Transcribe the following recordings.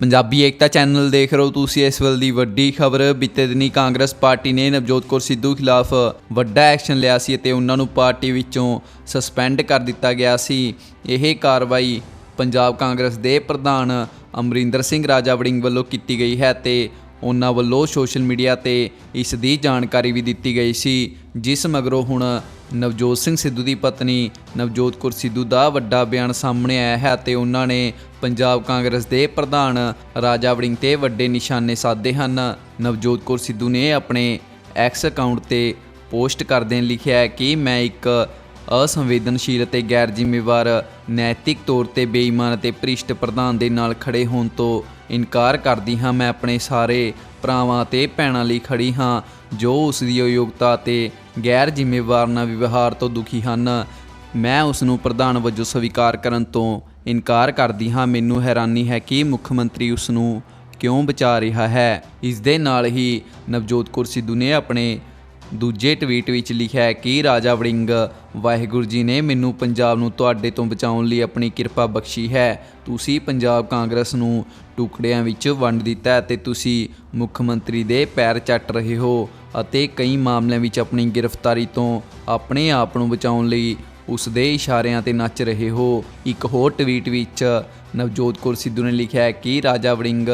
ਪੰਜਾਬੀ ਏਕਤਾ channel ਦੇਖ ਰਹੇ ਹੋ ਤੁਸੀਂ ਇਸ ਵੇਲੇ ਦੀ ਵੱਡੀ ਖਬਰ। ਬੀਤੇ ਦਿਨੀ ਕਾਂਗਰਸ ਪਾਰਟੀ ਨੇ ਨਵਜੋਤ ਕੌਰ ਸਿੱਧੂ ਖਿਲਾਫ ਵੱਡਾ ਐਕਸ਼ਨ ਲਿਆ ਸੀ ਅਤੇ ਉਹਨਾਂ ਨੂੰ ਪਾਰਟੀ ਵਿੱਚੋਂ ਸਸਪੈਂਡ ਕਰ ਦਿੱਤਾ ਗਿਆ ਸੀ। ਇਹ ਕਾਰਵਾਈ ਪੰਜਾਬ ਕਾਂਗਰਸ ਦੇ ਪ੍ਰਧਾਨ ਅਮਰਿੰਦਰ ਸਿੰਘ ਰਾਜਾ ਵੜਿੰਗ ਵੱਲੋਂ ਕੀਤੀ ਗਈ ਹੈ ਤੇ ਉਹਨਾਂ ਵੱਲੋਂ ਸੋਸ਼ਲ ਮੀਡੀਆ ਤੇ ਇਸ ਦੀ ਜਾਣਕਾਰੀ ਵੀ ਦਿੱਤੀ ਗਈ ਸੀ। ਜਿਸ ਮਗਰੋਂ ਹੁਣ ਨਵਜੋਤ ਸਿੰਘ ਸਿੱਧੂ ਦੀ ਪਤਨੀ ਨਵਜੋਤ ਕੌਰ ਸਿੱਧੂ ਦਾ ਵੱਡਾ ਬਿਆਨ ਸਾਹਮਣੇ ਆਇਆ ਹੈ ਤੇ ਉਹਨਾਂ ਨੇ ਪੰਜਾਬ ਕਾਂਗਰਸ ਦੇ ਪ੍ਰਧਾਨ ਰਾਜਾ ਵੜਿੰਗ ਤੇ ਵੱਡੇ ਨਿਸ਼ਾਨੇ ਸਾਧੇ ਹਨ। ਨਵਜੋਤ ਕੌਰ ਸਿੱਧੂ ਨੇ ਆਪਣੇ ਐਕਸ ਅਕਾਊਂਟ ਤੇ ਪੋਸਟ ਕਰਦਿਆਂ ਲਿਖਿਆ ਹੈ ਕਿ ਮੈਂ ਇੱਕ ਅਸੰਵੇਦਨਸ਼ੀਲ ਅਤੇ ਗੈਰ ਜ਼ਿੰਮੇਵਾਰ, ਨੈਤਿਕ ਤੌਰ ਤੇ ਬੇਈਮਾਨ ਅਤੇ ਭ੍ਰਿਸ਼ਟ ਪ੍ਰਧਾਨ ਦੇ ਨਾਲ ਖੜੇ ਹੋਣ ਤੋਂ ਇਨਕਾਰ ਕਰਦੀ ਹਾਂ। ਮੈਂ ਆਪਣੇ ਸਾਰੇ ਭਰਾਵਾਂ ਤੇ ਭੈਣਾਂ ਲਈ ਖੜੀ ਹਾਂ, ਜੋ ਉਸ ਦੀ ਯੋਗਤਾ ਤੇ ਗੈਰ ਜ਼ਿੰਮੇਵਾਰ ਨਾਲ ਵਿਵਹਾਰ ਤੋਂ ਦੁਖੀ ਹਨ। ਮੈਂ ਉਸ ਨੂੰ ਪ੍ਰਧਾਨ ਵਜੋਂ ਸਵੀਕਾਰ ਕਰਨ ਤੋਂ ਇਨਕਾਰ ਕਰਦੀ ਹਾਂ। ਮੈਨੂੰ ਹੈਰਾਨੀ ਹੈ ਕਿ ਮੁੱਖ ਮੰਤਰੀ ਉਸ ਨੂੰ ਕਿਉਂ ਬਚਾ ਰਿਹਾ ਹੈ। ਇਸ ਦੇ ਨਾਲ ਹੀ ਨਵਜੋਤ ਕੌਰ ਸਿੱਧੂ ਨੇ ਆਪਣੇ ਦੂਜੇ ਟਵੀਟ ਵਿੱਚ ਲਿਖਿਆ ਹੈ ਕਿ ਰਾਜਾ ਵੜਿੰਗ, ਵਾਹਿਗੁਰੂ ਜੀ ਨੇ ਮੈਨੂੰ ਪੰਜਾਬ ਨੂੰ ਤੁਹਾਡੇ ਤੋਂ ਬਚਾਉਣ ਲਈ ਆਪਣੀ ਕਿਰਪਾ ਬਖਸ਼ੀ ਹੈ। ਤੁਸੀਂ ਪੰਜਾਬ ਕਾਂਗਰਸ ਨੂੰ ਟੁਕੜਿਆਂ ਵਿੱਚ ਵੰਡ ਦਿੱਤਾ ਅਤੇ ਤੁਸੀਂ ਮੁੱਖ ਮੰਤਰੀ ਦੇ ਪੈਰ ਚੱਟ ਰਹੇ ਹੋ ਅਤੇ ਕਈ ਮਾਮਲਿਆਂ ਵਿੱਚ ਆਪਣੀ ਗ੍ਰਿਫਤਾਰੀ ਤੋਂ ਆਪਣੇ ਆਪ ਨੂੰ ਬਚਾਉਣ ਲਈ ਉਸ ਦੇ ਇਸ਼ਾਰਿਆਂ ਤੇ ਨੱਚ ਰਹੇ ਹੋ। ਇੱਕ ਹੋਰ ਟਵੀਟ ਵਿੱਚ ਨਵਜੋਤ ਕੌਰ ਸਿੱਧੂ ਨੇ ਲਿਖਿਆ ਹੈ ਕਿ, ਰਾਜਾ ਵੜਿੰਗ,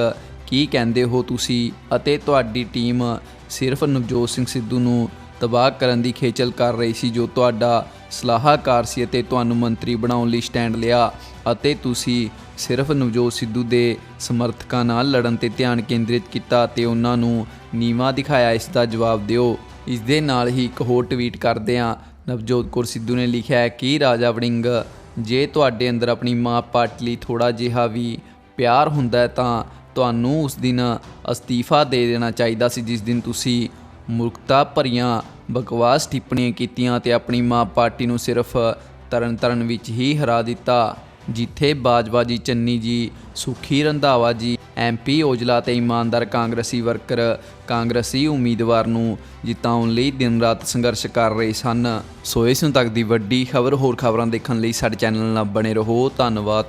ਕੀ ਕਹਿੰਦੇ ਹੋ ਤੁਸੀਂ? ਅਤੇ ਤੁਹਾਡੀ ਟੀਮ ਸਿਰਫ ਨਵਜੋਤ ਸਿੰਘ ਸਿੱਧੂ ਨੂੰ ਤਬਾਹ ਕਰਨ ਦੀ ਖੇਚਲ ਕਰ ਰਹੀ ਸੀ, ਜੋ ਤੁਹਾਡਾ ਸਲਾਹਕਾਰ ਸੀ ਅਤੇ ਤੁਹਾਨੂੰ ਮੰਤਰੀ ਬਣਾਉਣ ਲਈ ਸਟੈਂਡ ਲਿਆ। ਅਤੇ ਤੁਸੀਂ ਸਿਰਫ ਨਵਜੋਤ ਸਿੱਧੂ ਦੇ ਸਮਰਥਕਾਂ ਨਾਲ ਲੜਨ ਤੇ ਧਿਆਨ ਕੇਂਦਰਿਤ ਕੀਤਾ ਤੇ ਉਹਨਾਂ ਨੂੰ ਨੀਵਾ ਦਿਖਾਇਆ। ਇਸ ਦਾ ਜਵਾਬ ਦਿਓ। ਇਸ ਦੇ ਨਾਲ ਹੀ ਇੱਕ ਹੋਰ ਟਵੀਟ ਕਰਦੇ ਹਾਂ। ਨਵਜੋਤ ਕੌਰ ਸਿੱਧੂ ਨੇ ਲਿਖਿਆ ਹੈ ਕਿ ਰਾਜਾ ਵੜਿੰਗ, ਜੇ ਤੁਹਾਡੇ ਅੰਦਰ ਆਪਣੀ ਮਾਂ ਪਾਰਟੀ ਲਈ ਥੋੜਾ ਜਿਹਾ ਵੀ ਪਿਆਰ ਹੁੰਦਾ ਤਾਂ ਤੁਹਾਨੂੰ ਉਸ ਦਿਨ ਅਸਤੀਫਾ ਦੇ ਦੇਣਾ ਚਾਹੀਦਾ ਸੀ, ਜਿਸ ਦਿਨ ਤੁਸੀਂ ਮੂਰਖਤਾ ਭਰੀਆਂ ਬਕਵਾਸ ਟਿੱਪਣੀਆਂ ਕੀਤੀਆਂ ਤੇ ਆਪਣੀ ਮਾਂ ਪਾਰਟੀ ਨੂੰ ਸਿਰਫ ਤਰਨ ਤਰਨ ਵਿੱਚ ਹੀ ਹਰਾ ਦਿੱਤਾ, ਜਿੱਥੇ ਬਾਜਵਾ ਜੀ, ਚੰਨੀ ਜੀ, ਸੁਖੀ ਰੰਧਾਵਾ ਜੀ ਐਮਪੀ ਔਜਲਾ ਤੇ ਇਮਾਨਦਾਰ ਕਾਂਗਰਸੀ ਵਰਕਰ ਕਾਂਗਰਸੀ ਉਮੀਦਵਾਰ ਨੂੰ ਜਿਤਾਉਣ ਲਈ ਦਿਨ ਰਾਤ ਸੰਘਰਸ਼ ਕਰ ਰਹੇ ਸਨ। ਸੋ ਇਸ ਨੂੰ ਤੱਕ ਦੀ ਵੱਡੀ ਖਬਰ ਹੋਰ ਖਬਰਾਂ ਦੇਖਣ ਲਈ ਸਾਡੇ ਚੈਨਲ ਨਾਲ ਬਣੇ ਰਹੋ। ਧੰਨਵਾਦ।